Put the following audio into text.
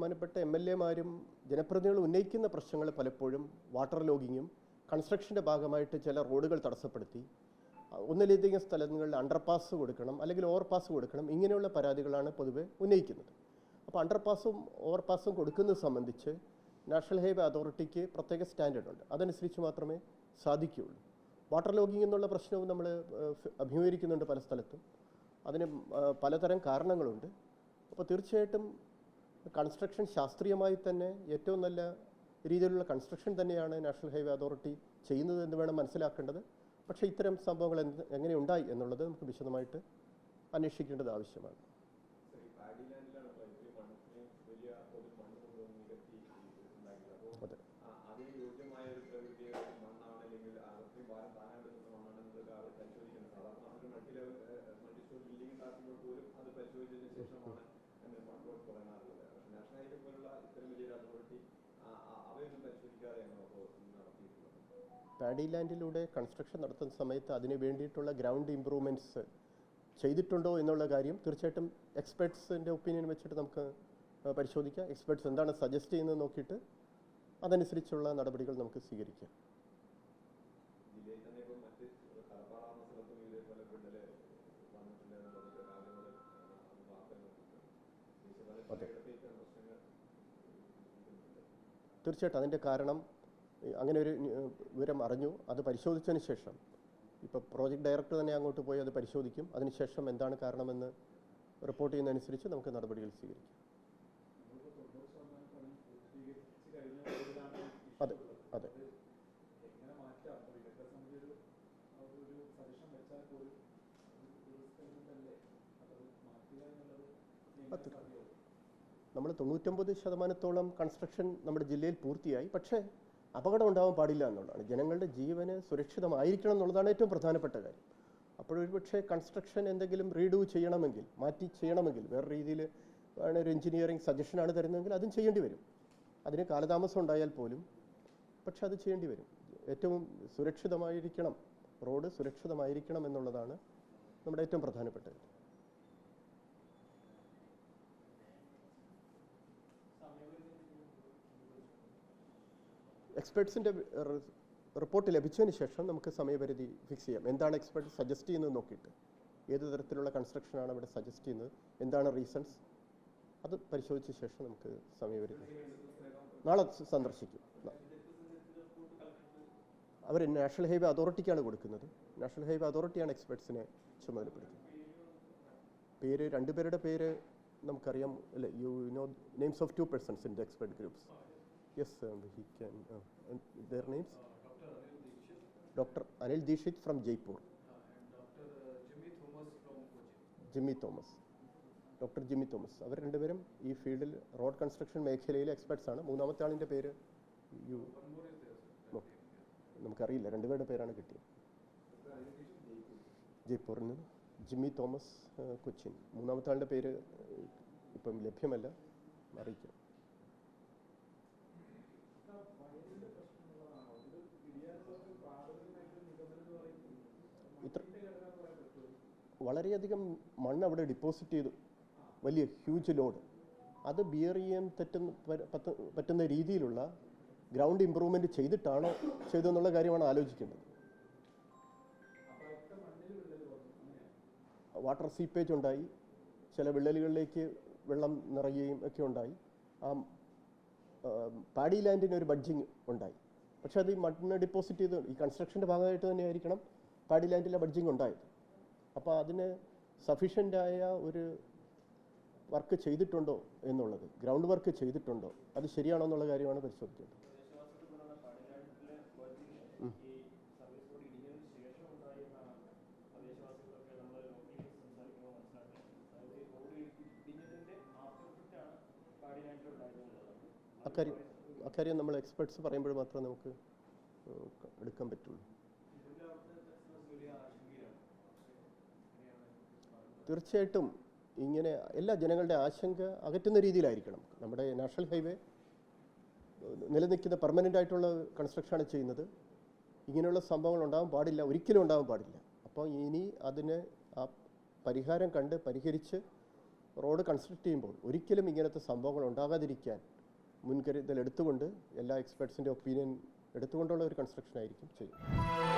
ബഹുമാനപ്പെട്ട M L എമാരും ജനപ്രതിനിധികൾ ഉന്നയിക്കുന്ന പ്രശ്നങ്ങൾ പലപ്പോഴും വാട്ടർ ലോഗിങ്ങും കൺസ്ട്രക്ഷന്റെ ഭാഗമായിട്ട് ചില റോഡുകൾ തടസ്സപ്പെടുത്തി. ഒന്നിലധികം സ്ഥലങ്ങളിൽ അണ്ടർപാസ് കൊടുക്കണം അല്ലെങ്കിൽ ഓവർപാസ് കൊടുക്കണം ഇങ്ങനെയുള്ള പരാതികളാണ് പൊതുവെ ഉന്നയിക്കുന്നത്. അപ്പോൾ അണ്ടർപാസും ഓവർപാസും കൊടുക്കുന്നത് സംബന്ധിച്ച് നാഷണൽ ഹൈവേ അതോറിറ്റിക്ക് പ്രത്യേക സ്റ്റാൻഡേർഡ് ഉണ്ട് അതനുസരിച്ച് മാത്രമേ സാധിക്കുകയുള്ളൂ. വാട്ടർ ലോഗിംഗ് എന്നുള്ള പ്രശ്നവും നമ്മൾ അഭിമുഖീകരിക്കുന്നുണ്ട് പല സ്ഥലത്തും. അതിന് പലതരം കാരണങ്ങളുണ്ട്. അപ്പോൾ തീർച്ചയായിട്ടും കൺസ്ട്രക്ഷൻ ശാസ്ത്രീയമായി തന്നെ ഏറ്റവും നല്ല രീതിയിലുള്ള കൺസ്ട്രക്ഷൻ തന്നെയാണ് നാഷണൽ ഹൈവേ അതോറിറ്റി ചെയ്യുന്നത് എന്ന് വേണം മനസ്സിലാക്കേണ്ടത്. പക്ഷേ ഇത്തരം സംഭവങ്ങൾ എന്ത് എങ്ങനെ ഉണ്ടായി എന്നുള്ളത് നമുക്ക് വിശദമായിട്ട് അന്വേഷിക്കേണ്ടത് ആവശ്യമാണ്. അതെ ഒരു പ്രകൃതി മണ്ണാണ് അല്ലെങ്കിൽ അത്രയും ഭാരം താങ്ങാൻ പറ്റുന്ന മണ്ണാണെന്നൊക്കെ അവർ പരിശോധിക്കുന്നത് സാധാരണ ഒരു multi level multi store building ഉണ്ടാക്കുമ്പോൾ പോലും അത് പരിശോധിച്ചതിന് ശേഷമാണ് മൺ റോഡ് തുടങ്ങാറുള്ളത് പക്ഷേ നാഷണൽ ഹൈവേ പോലുള്ള ഇത്തരം വലിയൊരു അതോറിറ്റി അവയൊന്നും പരിശോധിക്കാതെയാണ് അപ്പോൾ നടത്തിയിട്ടുള്ളത് പാഡി ലാൻഡിലൂടെ കൺസ്ട്രക്ഷൻ നടത്തുന്ന സമയത്ത് അതിന് വേണ്ടിയിട്ടുള്ള ഗ്രൗണ്ട് ഇമ്പ്രൂവ്മെന്റ്സ് ചെയ്തിട്ടുണ്ടോ എന്നുള്ള കാര്യം തീർച്ചയായിട്ടും എക്സ്പെർട്സിന്റെ ഒപ്പീനിയൻ വെച്ചിട്ട് നമുക്ക് പരിശോധിക്കാം. എക്സ്പെർട്സ് എന്താണ് സജസ്റ്റ് ചെയ്യുന്നത് നോക്കിയിട്ട് അതനുസരിച്ചുള്ള നടപടികൾ നമുക്ക് സ്വീകരിക്കാം. തീർച്ചയായിട്ടും അതിന്റെ കാരണം അങ്ങനെ ഒരു വിവരം അറിഞ്ഞു. അത് പരിശോധിച്ചതിന് ശേഷം ഇപ്പോൾ പ്രോജക്റ്റ് ഡയറക്ടർ തന്നെ അങ്ങോട്ട് പോയി അത് പരിശോധിക്കും. അതിനുശേഷം എന്താണ് കാരണമെന്ന് റിപ്പോർട്ട് ചെയ്യുന്നതനുസരിച്ച് നമുക്ക് നടപടികൾ സ്വീകരിക്കാം. അതെ അതെ. നമ്മൾ തൊണ്ണൂറ്റൊമ്പത് ശതമാനത്തോളം കൺസ്ട്രക്ഷൻ നമ്മുടെ ജില്ലയിൽ പൂർത്തിയായി. പക്ഷേ അപകടം ഉണ്ടാവാൻ പാടില്ല എന്നുള്ളതാണ്. ജനങ്ങളുടെ ജീവന് സുരക്ഷിതമായിരിക്കണം എന്നുള്ളതാണ് ഏറ്റവും പ്രധാനപ്പെട്ട കാര്യം. അപ്പോഴൊരു പക്ഷേ കൺസ്ട്രക്ഷൻ എന്തെങ്കിലും റീഡൂ ചെയ്യണമെങ്കിൽ മാറ്റി ചെയ്യണമെങ്കിൽ വേറെ രീതിയിൽ ഒരു എഞ്ചിനീയറിംഗ് സജഷനാണ് തരുന്നതെങ്കിൽ അതും ചെയ്യേണ്ടി വരും. അതിന് കാലതാമസം ഉണ്ടായാൽ പോലും പക്ഷെ അത് ചെയ്യേണ്ടി വരും. ഏറ്റവും സുരക്ഷിതമായിരിക്കണം റോഡ് സുരക്ഷിതമായിരിക്കണം എന്നുള്ളതാണ് നമ്മുടെ ഏറ്റവും പ്രധാനപ്പെട്ട കാര്യം എക്സ്പെർട്സിന്റെ റിപ്പോർട്ട് ലഭിച്ചതിന് ശേഷം നമുക്ക് സമയപരിധി ഫിക്സ് ചെയ്യാം. എന്താണ് എക്സ്പെർട്ട് സജസ്റ്റ് ചെയ്യുന്നത് നോക്കിയിട്ട്. ഏത് തരത്തിലുള്ള കൺസ്ട്രക്ഷനാണ് അവിടെ സജസ്റ്റ് ചെയ്യുന്നത്? എന്താണ് റീസൺസ് അത് പരിശോധിച്ച ശേഷം നമുക്ക് സമയപരിധി നാളെ സന്ദർശിക്കും. അവർ നാഷണൽ ഹൈവേ അതോറിറ്റിക്കാണ് കൊടുക്കുന്നത്. നാഷണൽ ഹൈവേ അതോറിറ്റിയാണ് എക്സ്പെർട്സിനെ ചുമതലപ്പെടുത്തുന്നത്. പേര് രണ്ടുപേരുടെ പേര് നമുക്കറിയാം. അല്ലേ you know names of two persons in the expert groups yes he can their names doctor Anil Dikshit from Jaipur Jimmy Thomas doctor Jimmy Thomas അവർ രണ്ടുപേരും ഈ ഫീൽഡിൽ റോഡ് കൺസ്ട്രക്ഷൻ മേഖലയിലെ എക്സ്പെർട്സ് ആണ്. മൂന്നാമത്തെ ആളിന്റെ പേര്? യു നമുക്കറിയില്ല. രണ്ടുപേരുടെ പേരാണ് കിട്ടിയത്. ജയ്പൂരിൽ നിന്ന് ജിമ്മി തോമസ് കൊച്ചിൻ. മൂന്നാമത്തെ ആളുടെ പേര് ഇപ്പം ലഭ്യമല്ല. അറിയിക്കാം. വളരെയധികം മണ്ണ് അവിടെ ഡിപ്പോസിറ്റ് ചെയ്തു. വലിയ ഹ്യൂജ് ലോഡ് അത് ബിയർ ചെയ്യാൻ പറ്റുന്ന പറ്റുന്ന രീതിയിലുള്ള ഗ്രൗണ്ട് ഇമ്പ്രൂവ്മെന്റ് ചെയ്തിട്ടാണോ ചെയ്തെന്നുള്ള കാര്യമാണ് ആലോചിക്കേണ്ടത്. വാട്ടർ സീപ്പേജ് ഉണ്ടായി. ചില വിള്ളലുകളിലേക്ക് വെള്ളം നിറയുകയും ഒക്കെ ഉണ്ടായി. ആ ആ, പാഡി ലാൻഡിന് ഒരു ബഡ്ജിങ് ഉണ്ടായി. പക്ഷെ അത് ഈ മണ്ണ് ഡിപ്പോസിറ്റ് ചെയ്ത് ഈ കൺസ്ട്രക്ഷന്റെ ഭാഗമായിട്ട് തന്നെ ആയിരിക്കണം പാഡി ലാൻഡിലെ ബഡ്ജിങ് ഉണ്ടായത്. അപ്പോൾ അതിന് സഫീഷ്യന്റായ ഒരു വർക്ക് ചെയ്തിട്ടുണ്ടോ എന്നുള്ളത് ഗ്രൗണ്ട് വർക്ക് ചെയ്തിട്ടുണ്ടോ അത് ശരിയാണോ എന്നുള്ള കാര്യമാണ് പരിശോധിക്കേണ്ടത്. അക്കാര്യം അക്കാര്യം നമ്മൾ എക്സ്പെർട്സ് പറയുമ്പോൾ മാത്രമേ നമുക്ക് എടുക്കാൻ പറ്റുള്ളൂ തീർച്ചയായിട്ടും ഇങ്ങനെ എല്ലാ ജനങ്ങളുടെ ആശങ്ക അകറ്റുന്ന രീതിയിലായിരിക്കണം. നമ്മുടെ നാഷണൽ ഹൈവേ നിലനിൽക്കുന്ന പെർമനന്റ് ആയിട്ടുള്ള കൺസ്ട്രക്ഷനാണ് ചെയ്യുന്നത്. ഇങ്ങനെയുള്ള സംഭവങ്ങൾ ഉണ്ടാകാൻ പാടില്ല ഒരിക്കലും ഉണ്ടാകാൻ പാടില്ല. അപ്പോൾ ഇനി അതിന് ആ പരിഹാരം കണ്ട് പരിഹരിച്ച് റോഡ് കൺസ്ട്രക്ട് ചെയ്യുമ്പോൾ ഒരിക്കലും ഇങ്ങനത്തെ സംഭവങ്ങൾ ഉണ്ടാകാതിരിക്കാൻ മുൻകരുതൽ എടുത്തുകൊണ്ട് എല്ലാ എക്സ്പെർട്സിന്റെ ഒപ്പീനിയൻ എടുത്തുകൊണ്ടുള്ള ഒരു കൺസ്ട്രക്ഷൻ ആയിരിക്കും ചെയ്യുന്നത്.